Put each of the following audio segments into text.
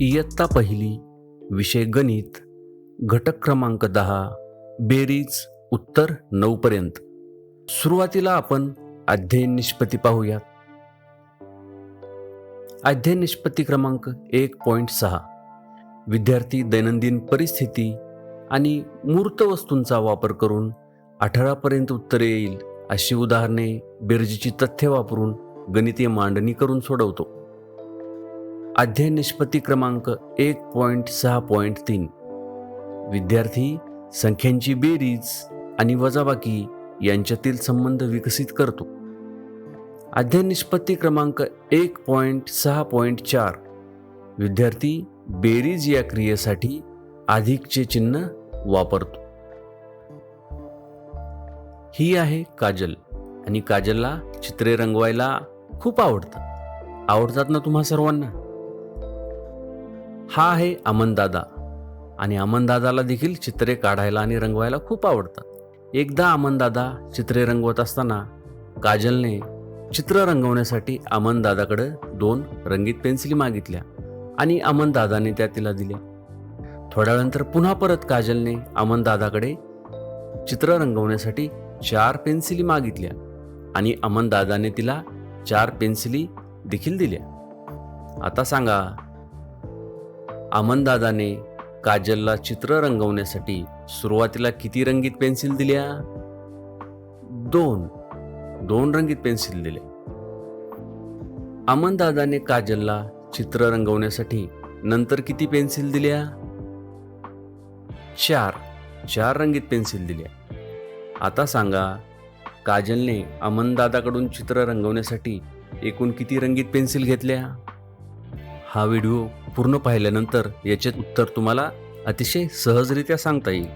इयत्ता पहिली विषय गणित घटक क्रमांक दहा बेरीज उत्तर नऊपर्यंत सुरुवातीला आपण अध्ययन निष्पत्ती पाहूयात. अध्ययन निष्पत्ती क्रमांक एक पॉईंट सहा. विद्यार्थी दैनंदिन परिस्थिती आणि मूर्त वस्तूंचा वापर करून अठरापर्यंत उत्तरे येईल अशी उदाहरणे बेरजेची तथ्य वापरून गणितीय मांडणी करून सोडवतो. अध्ययन निष्पत्ती क्रमांक एक पॉईंट सहा पॉईंट तीन. विद्यार्थी संख्यांची बेरीज आणि वजाबाकी यांच्यातील संबंध विकसित करतो. अध्ययन निष्पत्ती क्रमांक एक पॉईंट सहा पॉईंट चार. विद्यार्थी बेरीज या क्रियेसाठी अधिकचे चिन्ह वापरतो. ही आहे काजल आणि काजलला चित्रे रंगवायला खूप आवडतं. आवडतात ना तुम्हा सर्वांना? हा आहे अमनदादा आणि अमनदादाला देखील चित्रे काढायला आणि रंगवायला खूप आवडतात. एकदा अमनदादा चित्रे रंगवत असताना काजलने चित्र रंगवण्यासाठी अमनदादाकडे दोन रंगीत पेन्सिली मागितल्या आणि अमनदादाने त्या तिला दिल्या. थोड्या वेळानंतर पुन्हा परत काजलने अमनदादाकडे चित्र रंगवण्यासाठी चार पेन्सिली मागितल्या आणि अमनदादाने तिला चार पेन्सिली देखील दिल्या. आता सांगा अमनदादाने काजलला चित्र रंगवण्यासाठी सुरुवातीला किती रंगीत पेन्सिल दिल्या? दोन. दोन रंगीत पेन्सिल दिल्या अमनदादाने काजलला चित्र रंगवण्यासाठी नंतर किती पेन्सिल दिल्या? चार. चार रंगीत पेन्सिल दिल्या. आता सांगा काजलने अमनदादाकडून चित्र रंगवण्यासाठी एकूण किती रंगीत पेन्सिल घेतल्या? हा व्हिडिओ पूर्ण पाहिल्यानंतर याचे उत्तर तुम्हाला अतिशय सहजरित्या सांगता येईल.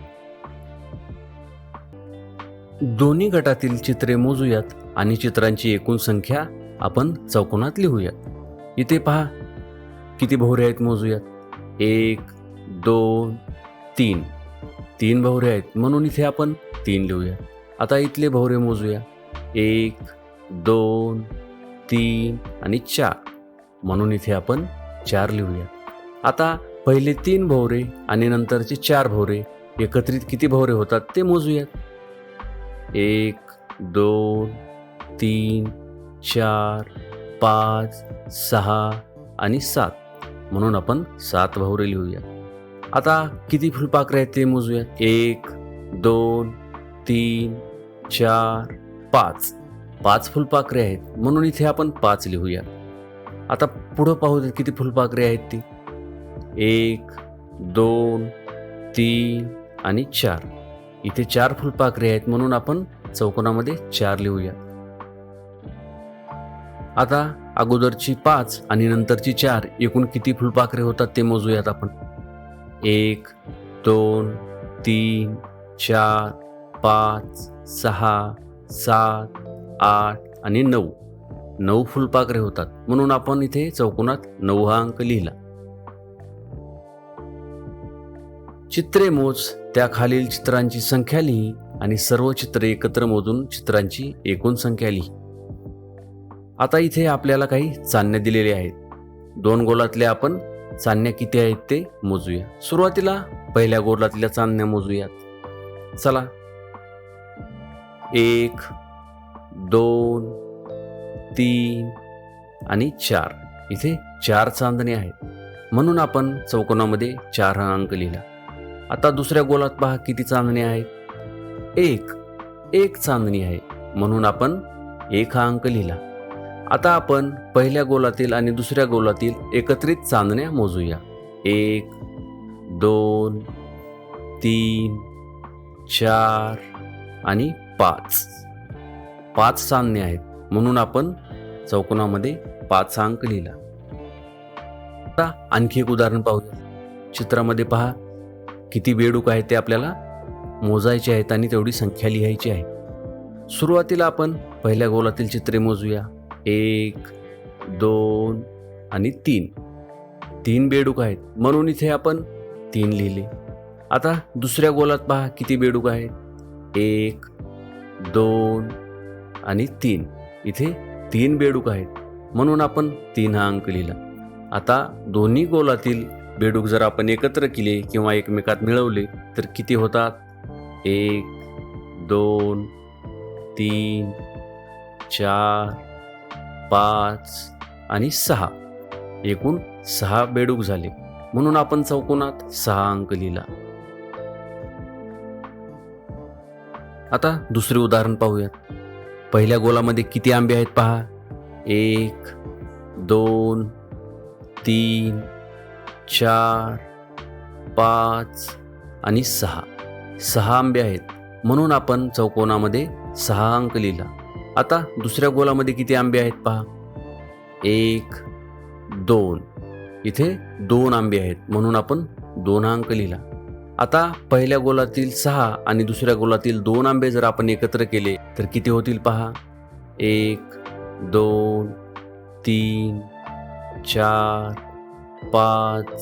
दोन्ही गटातील चित्रे मोजूयात आणि चित्रांची एकूण संख्या आपण चौकोनात लिहूयात. इथे पहा किती भोवरे आहेत मोजूयात? एक दोन तीन. तीन भोवरे आहेत म्हणून इथे आपण तीन लिहूया. आता इथले भोवरे मोजूया. एक दोन तीन आणि चार. म्हणून इथे आपण चार लिहूया. आता पहिले तीन भोवरे आणि नंतरचे चार भोवरे. एकत्रित किती भोवरे होतात ते मोजूयात. एक दोन तीन चार पाच सहा आणि सात. म्हणून आपण सात भोवरे लिहूया आता किती फुलपाखरे आहेत ते मोजूयात. एक दोन तीन चार पाच. पाच फुलपाखरे आहेत. म्हणून इथे आपण पाच लिहूया आता पुढं पाहू दे किती फुलपाखरे आहेत ती. एक दोन तीन आणि चार. इथे चार फुलपाखरे आहेत म्हणून आपण चौकोनामध्ये चार लिहूया. आता अगोदरची पाच आणि नंतरची चार एकूण किती फुलपाखरे होतात ते मोजूयात आपण. एक दोन तीन चार पाच सहा सात आठ आणि नऊ. नऊ फुलपाखरे होतात. म्हणून आपण इथे चौकोनात नऊ हा अंक लिहिला. चित्रे मोज त्या खालील चित्रांची संख्या लिही आणि सर्व चित्रे एकत्र मोजून चित्रांची एकूण संख्या लिही. आता इथे आपल्याला काही चांदण्या दिलेले आहेत. दोन गोलातल्या आपण चांदण्या किती आहेत ते मोजूया. सुरुवातीला पहिल्या गोलातल्या चांदण्या मोजूयात. चला. एक दोन तीन आणि चार. इथे चार चांदणे आहेत. म्हणून आपण चौकोनामध्ये चार हा अंक लिहिला. आता दुसऱ्या गोलात पहा किती चांदणे आहेत. एक. एक चांदणी आहे. म्हणून आपण एक हा अंक लिहिला. आता आपण पहिल्या गोलातील आणि दुसऱ्या गोलातील एकत्रित चांदण्या मोजूया. एक दोन तीन चार आणि पाच. पाच चांदणे आहेत. म्हणून आपण चौकोनामध्ये पाच अंक लिहिला. आता आणखी एक उदाहरण पाहूया. चित्रामध्ये पहा किती बेडूक आहेत ते आपल्याला मोजायचे आहेत आणि तेवढी संख्या लिहायची आहे. सुरुवातीला आपण पहिल्या गोलातील चित्रे मोजूया. एक दोन आणि तीन. तीन बेडूक आहेत. म्हणून इथे आपण तीन लिहिले. आता दुसऱ्या गोलात पहा किती बेडूक आहेत? एक दोन आणि तीन. इथे तीन बेडूक आहेत. म्हणून आपण तीन हा अंक लिहिला. आता दोन्ही गोलातील बेडूक जर आपण एकत्र केले किंवा एकमेकात मिळवले तर किती होतात? एक दोन तीन चार पाच आणि सहा. एकूण सहा बेडूक झाले. म्हणून आपण चौकोनात सहा अंक लिहिला. आता दुसरे उदाहरण पाहूयात. पहिल्या गोलामध्ये किती आंबे आहेत पहा. एक दोन तीन चार पाच आणि सहा. सहा आंबे आहेत. म्हणून आपण चौकोनामध्ये सहा अंक लिहिला. आता दुसऱ्या गोलामध्ये किती आंबे आहेत पहा. एक दोन. इथे दोन आंबे आहेत. म्हणून आपण दोन अंक लिहिला. आता पहिल्या गोलातील सहा आणि दुसऱ्या गोलातील दोन आंबे जर आपण एकत्र केले तर किती होतील पहा? एक दोन तीन चार पाच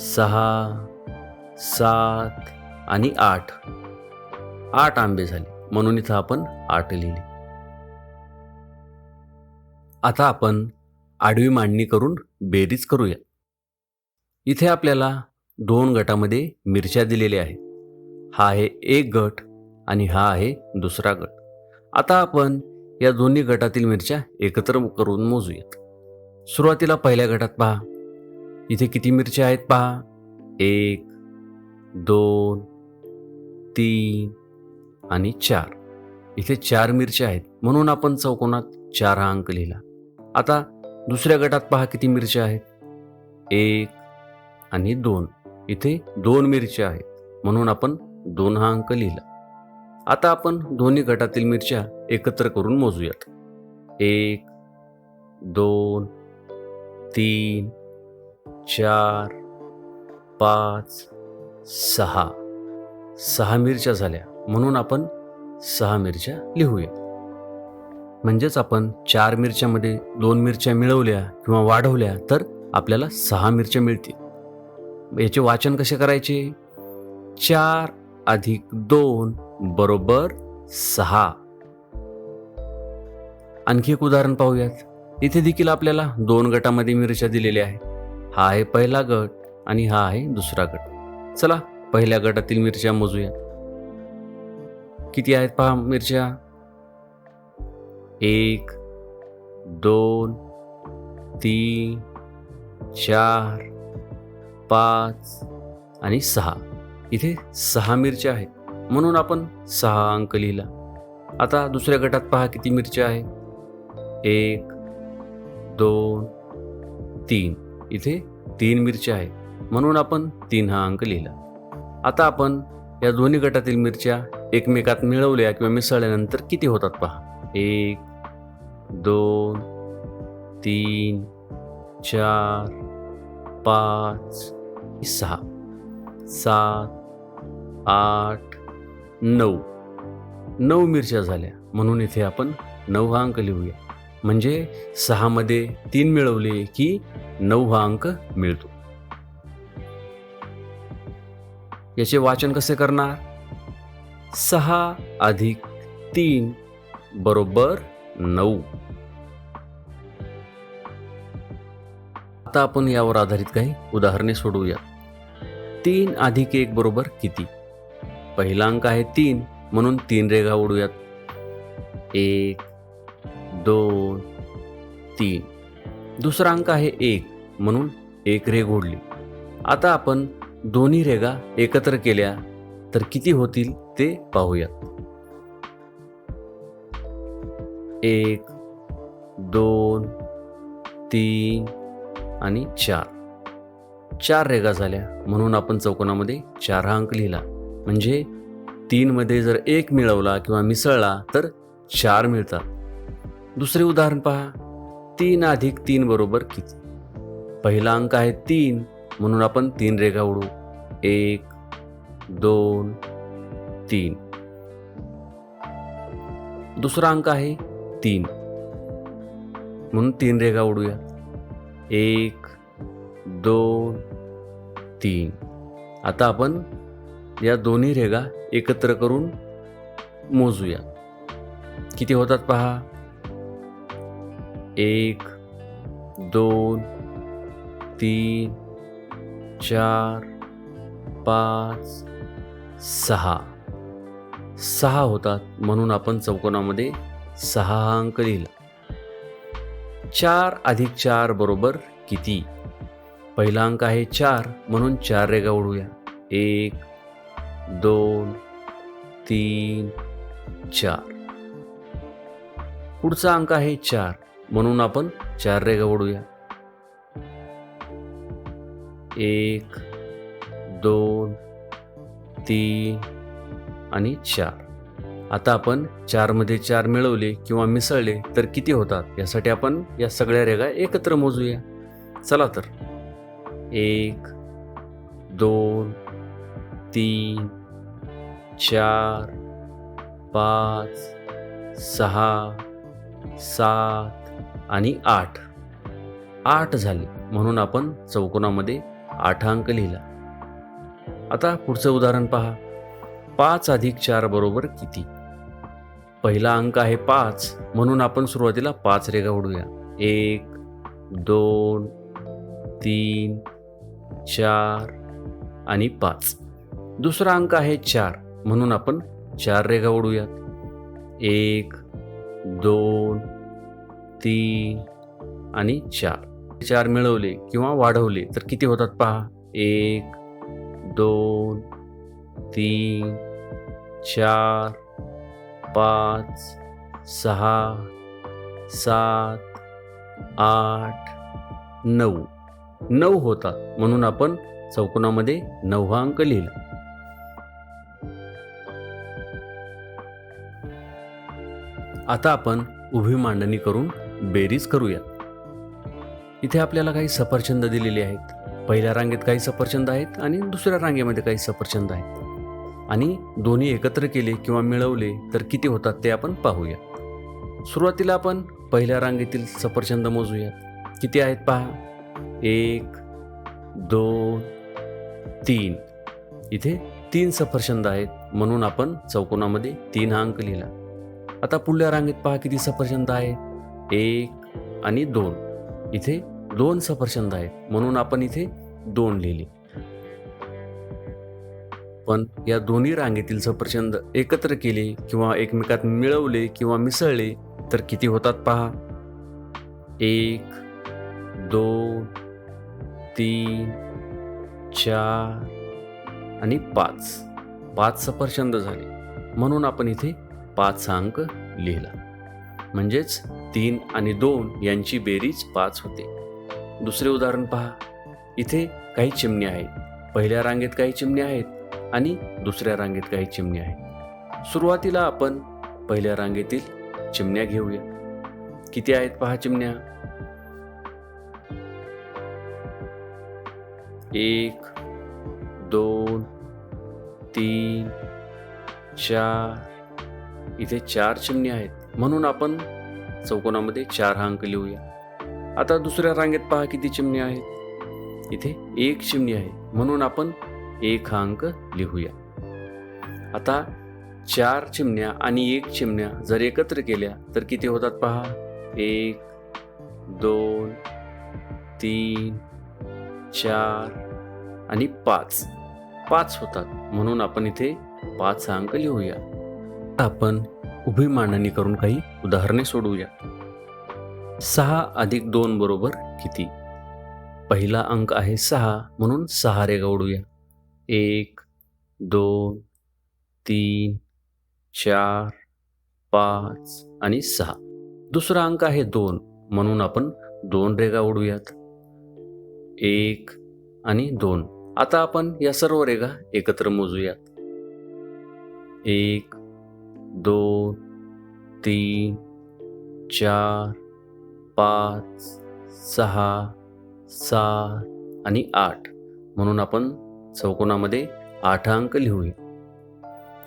सहा सात आणि आठ. आठ आंबे झाले म्हणून इथं आपण आठ लिहिले. आता आपण आडवी मांडणी करून बेरीज करूया. इथे आपल्याला दोन गटामध्ये मिरच्या दिलेल्या आहेत. हा आहे एक गट आणि हा आहे दुसरा गट. आता आपण या दोन्ही गटातील मिरच्या एकत्र करून मोजूयात. सुरुवातीला पहिल्या गटात पहा. इथे किती मिरच्या आहेत पहा. एक दोन तीन आणि चार. इथे चार मिरच्या आहेत. म्हणून आपण चौकोनात चार हा अंक लिहिला. आता दुसऱ्या गटात पहा किती मिरच्या आहेत. एक आणि दोन. इथे दोन मिरच्या आहेत. म्हणून आपण दोन हा अंक लिहिला. आता आपण दोन्ही गटातील मिरच्या एकत्र करून मोजूयात. एक दोन तीन चार पाच सहा. सहा मिरच्या झाल्या. म्हणून आपण सहा मिरच्या लिहूया. म्हणजेच आपण चार मिरच्यामध्ये दोन मिरच्या मिळवल्या किंवा वाढवल्या तर आपल्याला सहा मिरच्या मिळतील. याचे वाचन कसे करायचे? चार अधिक दोन बरोबर सहा. आणखी एक उदाहरण पाहूयात. इथे देखील आपल्याला दोन गटामध्ये मिरच्या दिलेल्या आहेत. हा आहे पहिला गट आणि हा आहे दुसरा गट. चला पहिल्या गटातील मिरच्या मोजूया. किती आहेत पहा मिरच्या? एक दोन तीन चार पाच आणि सहा. इथे सहा मिरच्या आहेत. म्हणून आपण सहा अंक लिहिला. आता दुसऱ्या गटात पहा किती मिरच्या आहे एक दोन तीन. इथे तीन मिरच्या आहेत. म्हणून आपण तीन हा अंक लिहिला. आता आपण या दोन्ही गटातील मिरच्या एकमेकात मिळवल्या किंवा मिसळल्यानंतर किती होतात पहा. एक दोन तीन चार पाच सहा. सात आठ नऊ. नऊ मिरच्या झाल्या. म्हणून इथे आपण नऊ हा अंक लिहूया. म्हणजे सहामध्ये तीन मिळवले की नऊ हा अंक मिळतो. याचे वाचन कसे करणार? सहा अधिक तीन बरोबर नऊ. आता आपण यावर आधारित काही उदाहरणे सोडवूया तीन अधिक एक बरोबर किती? पहिला अंक आहे तीन म्हणून तीन रेघा ओढूयात. एक दोन तीन. दुसरा अंक आहे एक म्हणून एक रेघ ओढली. आता आपण दोन्ही रेघा एकत्र केल्या तर किती होतील ते पाहूयात. एक दोन तीन आणि चार. चार रेगा झाल्या. म्हणून आपण चौकोनामध्ये चार हा अंक लिहिला. म्हणजे तीनमध्ये जर एक मिळवला किंवा मिसळला तर चार मिळतात. दुसरे उदाहरण पहा. तीन अधिक तीन बरोबर किती? पहिला अंक आहे तीन. म्हणून आपण तीन रेगा उडू एक दोन तीन. दुसरा अंक आहे तीन. म्हणून तीन रेगा उडूया एक दोन तीन. आता आपण या दोन्ही रेगा एकत्र करून मोजूया. किती होतात पहा? एक दोन तीन चार पाच सहा. सहा होतात म्हणून आपण चौकोनामध्ये सहा अंक लिहिला. चार अधिक चार बरोबर किती? पहिला अंक आहे चार म्हणून चार रेगा उडूया एक दोन तीन चार. पुढचा अंक आहे चार म्हणून आपण चार रेगा ओढूया. एक दोन तीन आणि चार. आता आपण चारमध्ये चार मिळवले किंवा मिसळले तर किती होतात? यासाठी आपण या सगळ्या रेगा एकत्र मोजूया. चला तर. एक दोन तीन चार पाच सहा सात आणि आठ. आठ झाले म्हणून आपण चौकोनामध्ये आठ अंक लिहिला. आता पुढचं उदाहरण पहा. पाच अधिक चार बरोबर किती? पहिला अंक आहे पाच म्हणून आपण सुरुवातीला पाच रेगा उडूया एक दोन तीन चार आणि पाच. दुसरा अंक आहे चार. म्हणून आपण चार रेघा उडूयात एक दोन तीन आणि चार. चार मिळवले किंवा वाढवले तर किती होतात पहा? एक दोन तीन चार पाच सहा सात आठ नऊ. नऊ होतात म्हणून आपण चौकोनामध्ये नववा अंक लिहिला. आता आपण उभी मांडणी करून बेरीज करूया इथे आपल्याला काही सफरचंद दिलेले आहेत. पहिल्या रांगेत काही सफरचंद आहेत आणि दुसऱ्या रांगेमध्ये काही सफरचंद आहेत. आणि दोन्ही एकत्र केले किंवा मिळवले तर किती होतात ते आपण पाहूया. सुरुवातीला आपण पहिल्या रांगेतील सफरचंद मोजूया किती आहेत पहा? एक दोन तीन. इथे तीन सफरचंद आहेत. म्हणून आपण चौकोनामध्ये तीन हा अंक लिहिला. आता पुढल्या रांगेत पहा किती सफरचंद आहेत. एक आणि दोन. इथे दोन सफरचंद आहेत. म्हणून आपण इथे दोन लिहिले. पण या दोन्ही रांगेतील सफरचंद एकत्र केले किंवा एकमेकात मिळवले किंवा मिसळले तर किती होतात पहा? एक दोन तीन चार आणि पाच. पाच सफरचंद झाले. म्हणून आपण इथे पाच अंक लिहिला. म्हणजेच तीन आणि दोन यांची बेरीज पाच होते. दुसरे उदाहरण पहा. इथे काही चिमण्या आहेत. पहिल्या रांगेत काही चिमण्या आहेत आणि दुसऱ्या रांगेत काही चिमण्या आहेत. सुरुवातीला आपण पहिल्या रांगेतील चिमण्या घेऊया. किती आहेत पहा चिमण्या? एक दोन तीन चार. इथे चार चिमणी आहेत. म्हणून आपण चौकोनामध्ये चार हा अंक लिहूया. आता दुसऱ्या रांगेत पहा किती चिमणी आहेत. इथे एक चिमणी आहे. म्हणून आपण एक हा अंक लिहूया. आता चार चिमण्या आणि एक चिमण्या जर एकत्र केल्या तर किती होतात पहा? एक दोन तीन चार आणि पाच. पाच होतात. म्हणून आपण इथे पाच हा अंक लिहूया. आपण उभी मांडणी करून काही उदाहरणे सोडवूया सहा अधिक दोन बरोबर किती? पहिला अंक आहे सहा म्हणून सहा रेगा उडूया एक दोन तीन चार पाच आणि सहा. दुसरा अंक आहे दोन म्हणून आपण दोन रेगा उडूयात एक आणि दोन. आता आपण या सर्व रेगा एकत्र मोजूयात. एक दोन तीन चार पाच सहा सात आणि आठ. म्हणून आपण चौकोनामध्ये आठ अंक लिहूया.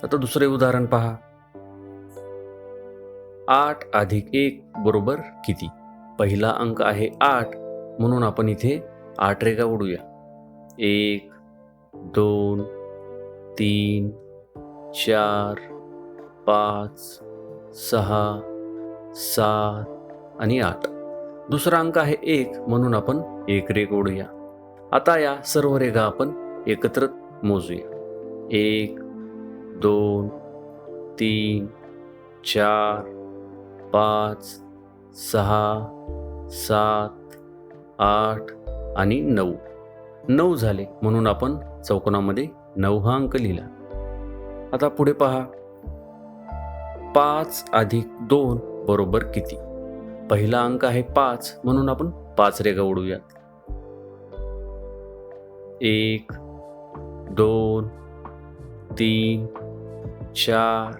आता दुसरे उदाहरण पहा. आठ अधिक एक बरोबर किती? पहिला अंक आहे आठ. म्हणून आपण इथे आठ रेगा उडूया एक दोन तीन चार पाच सहा सात आणि आठ. दुसरा अंक आहे एक म्हणून आपण एक रेख ओढूया. आता या सर्व रेगा आपण एकत्र मोजूया. एक दोन तीन चार पाच सहा सात आठ आणि नऊ. नऊ झाले म्हणून आपण चौकोनामध्ये नऊ हा अंक लिहिला. आता पुढे पहा. पाच अधिक दोन बरोबर किती? पहिला अंक आहे पाच म्हणून आपण पाच रेगा उडूयात एक दोन तीन चार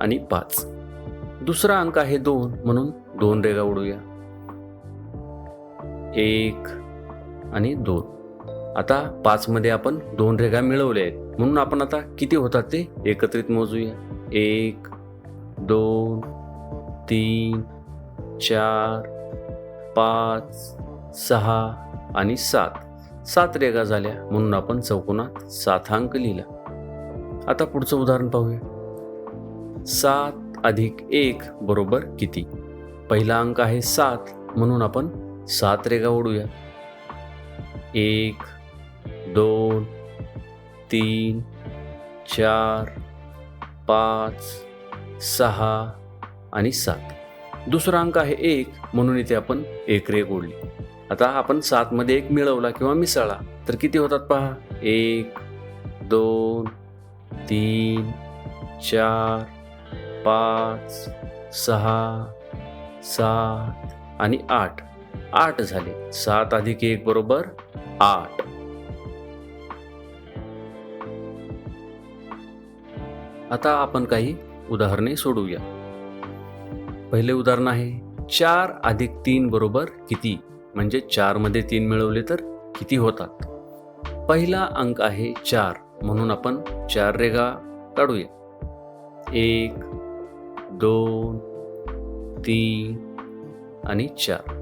आणि पाच. दुसरा अंक आहे दोन म्हणून दोन रेगा उडूया एक आणि दोन. आता पाचमध्ये आपण दोन रेगा मिळवल्या आहेत. म्हणून आपण आता किती होतात ते एकत्रित मोजूया. एक दोन तीन चार पाच सहा आणि सात. सात रेगा झाल्या. म्हणून आपण चौकोनात सात अंक लिहिला. आता पुढचं उदाहरण पाहूया. सात अधिक एक बरोबर किती? पहिला अंक आहे सात. म्हणून आपण सात रेगा ओढूया. एक दोन तीन चार पाच सहा आणि सात. दुसरा अंक आहे एक म्हणून इथे आपण एक रेग ओढली आता आपण सातमध्ये एक मिळवला किंवा मिसळला तर किती होतात पहा? एक दोन तीन चार पाच सहा सात आणि आठ. आठ झाले. सात अधिक एक बरोबर आठ. आता आपण काही उदाहरणे सोडवूया. पहिले उदाहरण आहे चार अधिक तीन बरोबर किती? म्हणजे चारमध्ये तीन मिळवले तर किती होतात? पहिला अंक आहे चार म्हणून आपण चार रेगा काढूया. एक दोन तीन आणि चार.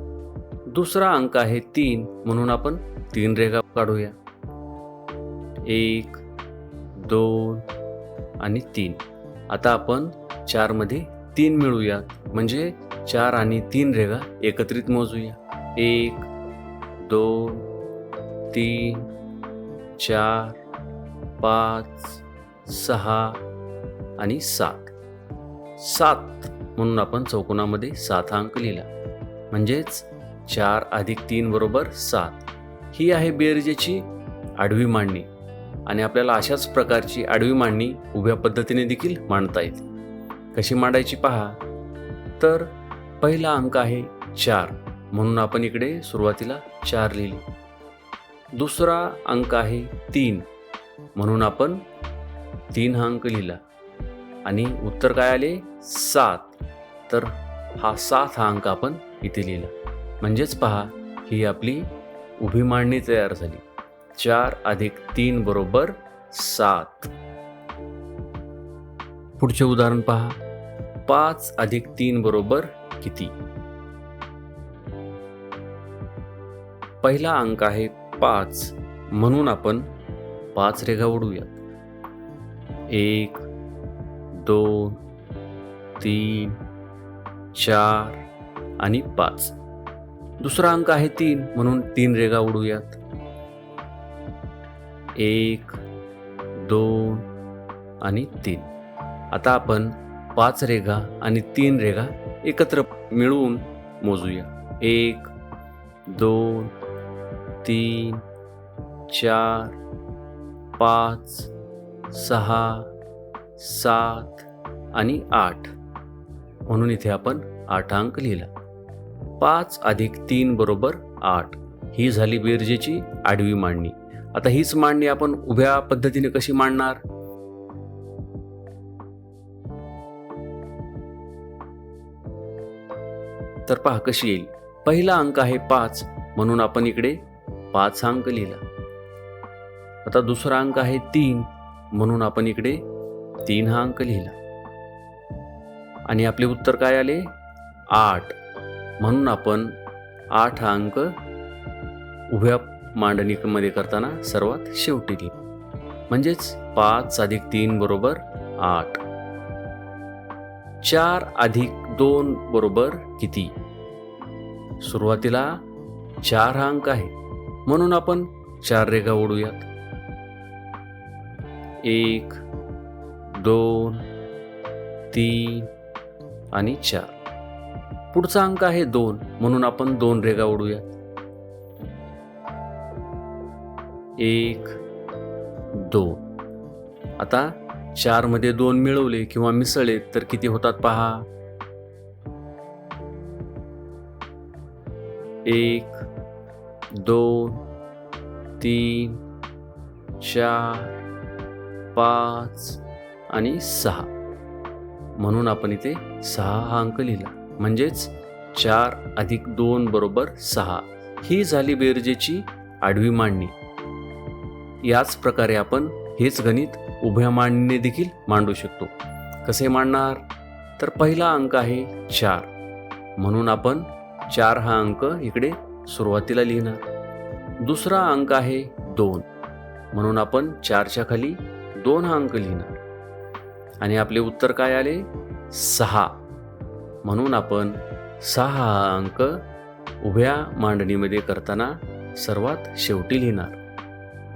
दुसरा अंक आहे तीन म्हणून आपण तीन रेगा काढूया. एक दोन आणि तीन. आता आपण चारमध्ये तीन मिळूया म्हणजे चार आणि तीन रेगा एकत्रित मोजूया. एक दोन तीन चार पाच सहा आणि सात. सात म्हणून आपण चौकोनामध्ये सात अंक लिहिला. म्हणजेच चार अधिक तीन बरोबर सात. ही आहे बेरजेची आडवी मांडणी. आणि आपल्याला अशाच प्रकारची आडवी मांडणी उभ्या पद्धतीने देखील मांडता येते. कशी मांडायची पहा. तर पहिला अंक आहे चार. म्हणून आपण इकडे सुरुवातीला चार लिहिले. दुसरा अंक आहे तीन. म्हणून आपण तीन हा अंक लिहिला. आणि उत्तर काय आले? सात. तर हा सात हा अंक आपण इथे लिहिला. म्हणजेच पहा ही आपली उभी मांडणी तयार झाली. चार अधिक तीन बरोबर सात. पुढचे उदाहरण पहा. पाच अधिक तीन बरोबर किती? पहिला अंक आहे पाच. म्हणून आपण पाच रेघा उडूया एक दोन तीन चार आणि पाच. दुसरा अंक आहे तीन म्हणून तीन रेगा उडूयात. एक दोन आणि तीन. आता आपण पाच रेगा आणि तीन रेगा एकत्र मिळवून मोजूया. एक दोन तीन चार पाच सहा सात आणि आठ. म्हणून इथे आपण आठ अंक लिहिला. पाच अधिक तीन बरोबर आठ. ही झाली बेरजेची आडवी मांडणी. आता हीच मांडणी आपण उभ्या पद्धतीने कशी मांडणार? तर पहा कशी येईल. पहिला अंक आहे पाच. म्हणून आपण इकडे पाच हा अंक लिहिला. आता दुसरा अंक आहे तीन. म्हणून आपण इकडे तीन हा अंक लिहिला. आणि आपले उत्तर काय आले? आठ. म्हणून आपण आठ अंक उभ्या मांडणीमध्ये करताना सर्वात शेवटी लिहिला म्हणजेच पाच अधिक तीन बरोबर आठ. चार अधिक दोन बरोबर किती? सुरुवातीला चार हा अंक आहे. म्हणून आपण चार रेगा ओढूयात. एक दोन तीन आणि चार. पुढचा अंक आहे दोन. म्हणून आपण दोन रेगा उडूया एक दोन. आता चारमध्ये दोन मिळवले किंवा मिसळले तर किती होतात पहा? एक दोन तीन चार पाच आणि सहा. म्हणून आपण इथे सहा हा अंक लिहिला. म्हणजेच चार अधिक दोन बरोबर सहा. ही झाली बेरजेची आडवी मांडणी. याच प्रकारे आपण हेच गणित उभ्या मांडणीने देखील मांडू शकतो. कसे मांडणार? तर पहिला अंक आहे चार. म्हणून आपण चार हा अंक इकडे सुरुवातीला लिहिणार. दुसरा अंक आहे दोन. म्हणून आपण चारच्या खाली दोन हा अंक लिहिणार. आणि आपले उत्तर काय आले? सहा. म्हणून आपण सहा हा अंक उभ्या मांडणीमध्ये करताना सर्वात शेवटी लिहिणार.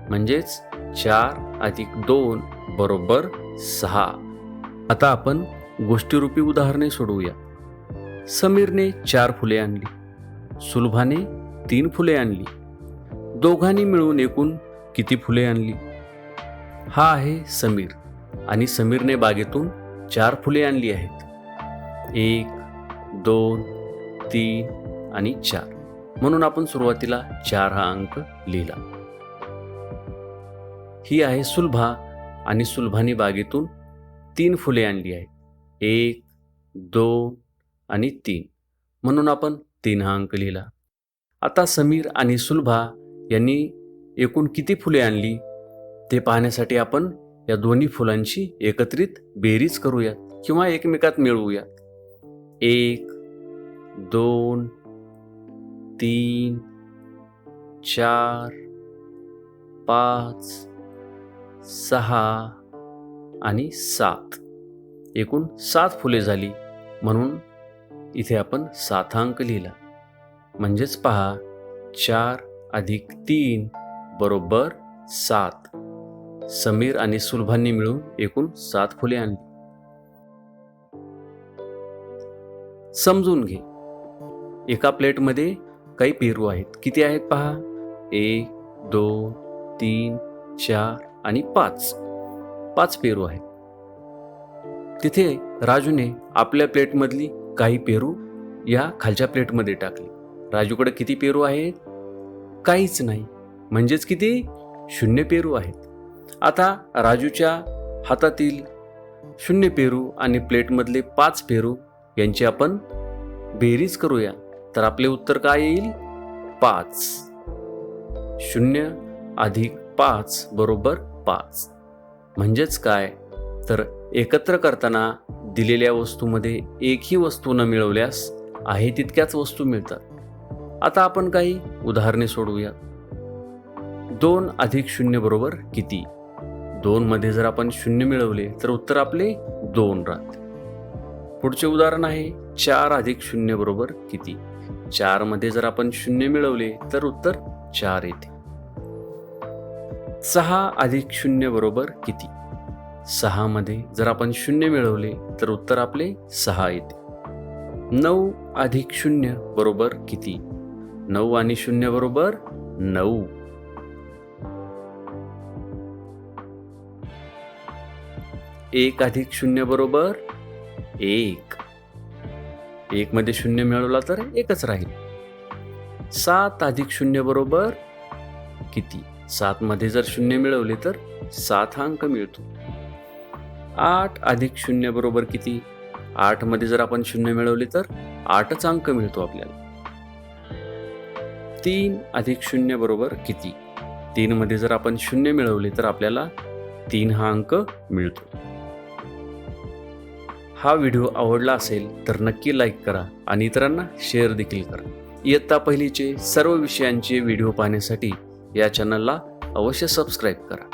म्हणजेच चार अधिक दोन बरोबर सहा. आता आपण गोष्टीरूपी उदाहरणे सोडवूया. समीरने चार फुले आणली. सुलभाने तीन फुले आणली. दोघांनी मिळून एकूण किती फुले आणली? हा आहे समीर आणि समीरने बागेतून चार फुले आणली आहेत. एक दोन तीन आणि चार. म्हणून आपण सुरुवातीला चार हा अंक लिहिला. ही आहे सुलभा आणि सुलभानी बागेतून तीन फुले आणली आहेत. एक दोन आणि तीन. म्हणून आपण तीन हा अंक लिहिला. आता समीर आणि सुलभा यांनी एकूण किती फुले आणली? ते पाहण्यासाठी आपण या दोन्ही फुलांची एकत्रित बेरीज करूयात किंवा एकमेकात मिळवूयात. एक दोन तीन चार पाच सहा आणि सात. एकूण सात फुले झाली म्हणून इथे आपण सात अंक लिहिला. म्हणजेच पहा चार अधिक तीन बरोबर सात. समीर आणि सुलभांनी मिळून एकूण सात फुले आणली. समजून घे. एका प्लेटमध्ये काही पेरू आहेत. किती आहेत पहा? एक दोन तीन चार आणि पाच. पाच पेरू आहेत. तिथे राजूने आपल्या प्लेटमधली काही पेरू या खालच्या प्लेटमध्ये टाकली. राजूकडे किती पेरू आहेत? काहीच नाही. म्हणजेच किती? शून्य पेरू आहेत. आता राजूच्या हातातील शून्य पेरू आणि प्लेटमधले पाच पेरू यांची आपण बेरीज करूया. तर आपले उत्तर काय येईल? पाच. शून्य अधिक पाच बरोबर पाच. म्हणजेच काय? तर एकत्र करताना दिलेल्या वस्तूमध्ये एकही वस्तू न मिळवल्यास आहे तितक्याच वस्तू मिळतात. आता आपण काही उदाहरणे सोडवूया दोन अधिक शून्य बरोबर किती? दोनमध्ये जर आपण शून्य मिळवले तर उत्तर आपले दोन राहते. पुढचे उदाहरण आहे चार अधिक शून्य बरोबर किती? चारमध्ये जर आपण शून्य मिळवले तर उत्तर चार येते. सहा अधिक शून्य बरोबर किती? सहा मध्ये जर आपण शून्य मिळवले तर उत्तर आपले सहा येते. नऊ अधिक शून्य बरोबर किती? नऊ आणि शून्य बरोबर नऊ. एक अधिक शून्य बरोबर एक. एक मध्ये शून्य मिळवला तर एकच राहील. सात अधिक शून्य बरोबर किती? सात मध्ये जर शून्य मिळवले तर सात हा अंक मिळतो. आठ अधिक शून्य बरोबर किती? आठमध्ये जर आपण शून्य मिळवले तर आठच अंक मिळतो आपल्याला. तीन अधिक शून्य बरोबर किती? तीन मध्ये जर आपण शून्य मिळवले तर आपल्याला तीन हा अंक मिळतो. हा व्हिडिओ आवडला असेल तर नक्की लाईक करा आणि इतरांना शेअर देखील करा. इयत्ता पहिलीचे सर्व विषयांचे व्हिडिओ पाहण्यासाठी या चॅनलला अवश्य सबस्क्राईब करा.